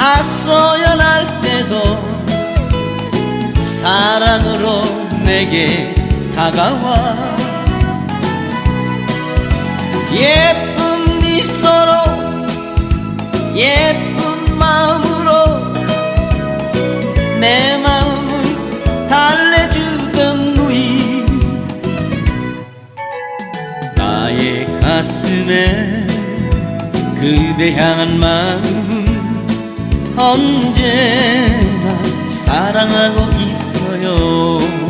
하소연할 때도 사랑으로 내게 다가와. 예쁜 미소로 예쁜 마음으로 내 마음을 달래주던 누이. 나의 가슴에 그대 향한 마음은 언제나 사랑하고 있어요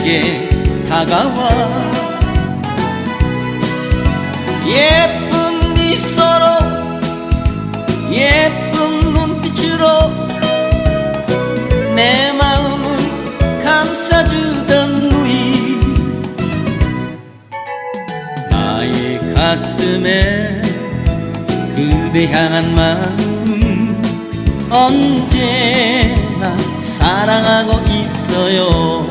내게 다가와. 예쁜 미소로 예쁜 눈빛으로 내 마음을 감싸주던 누이. 나의 가슴에 그대 향한 마음은 언제나 사랑하고 있어요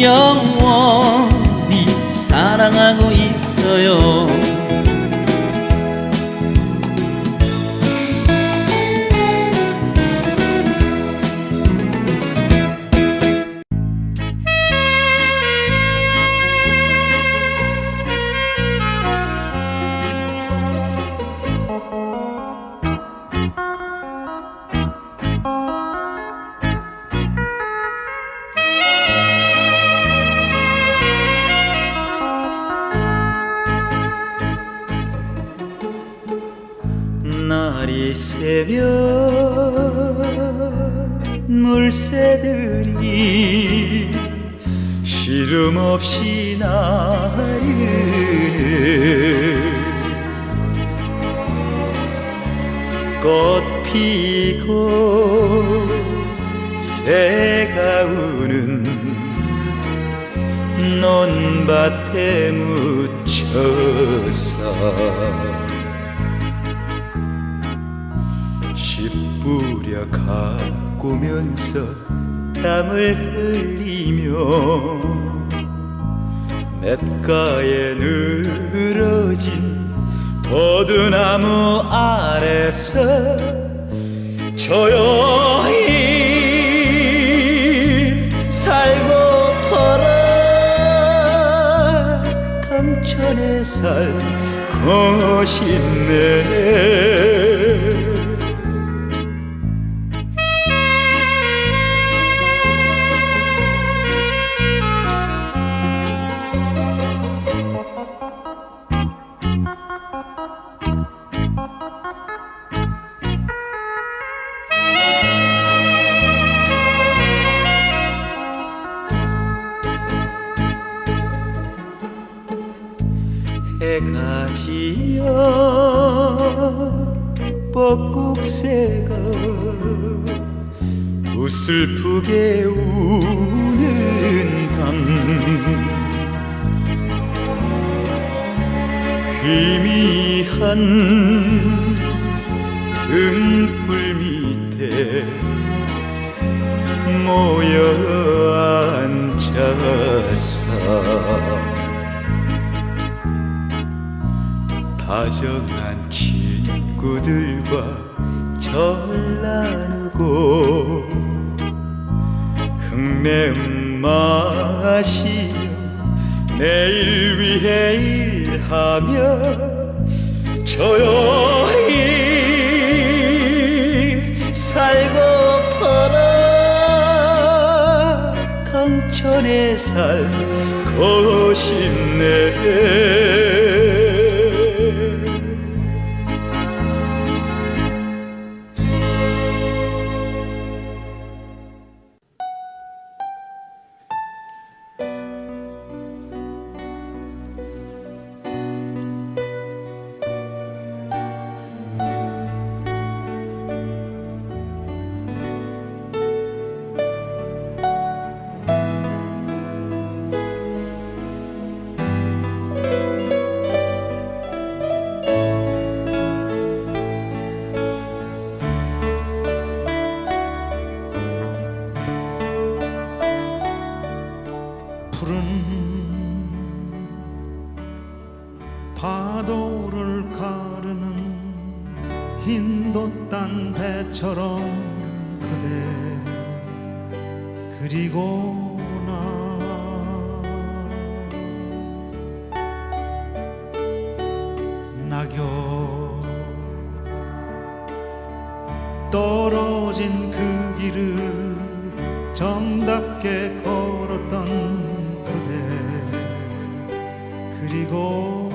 영원히 사랑하고 있어요 물새들이 시름 없이 나르는 꽃 피고 새가 우는 논밭에 묻혀서 씨 뿌려 가 꾸면서 땀을 흘리며 냇가에 늘어진 버드나무 아래서 조용히 살고 퍼라. 강천에 살고 싶네 부슬프게 우는 밤. 희미한 등불 밑에 모여 앉아서 다정한 친구들과 절 나누고 흙내음 마시며 내일 위해 일하며 조용히 살고파라 강천에 살고 싶네 그리고 나 낙엽 떨어진 그 길을 정답게 걸었던 그대. 그리고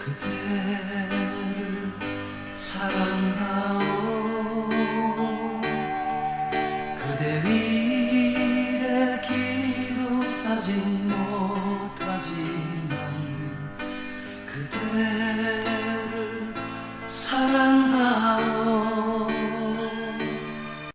그대를 사랑하오. 그대 위해 기도하진 못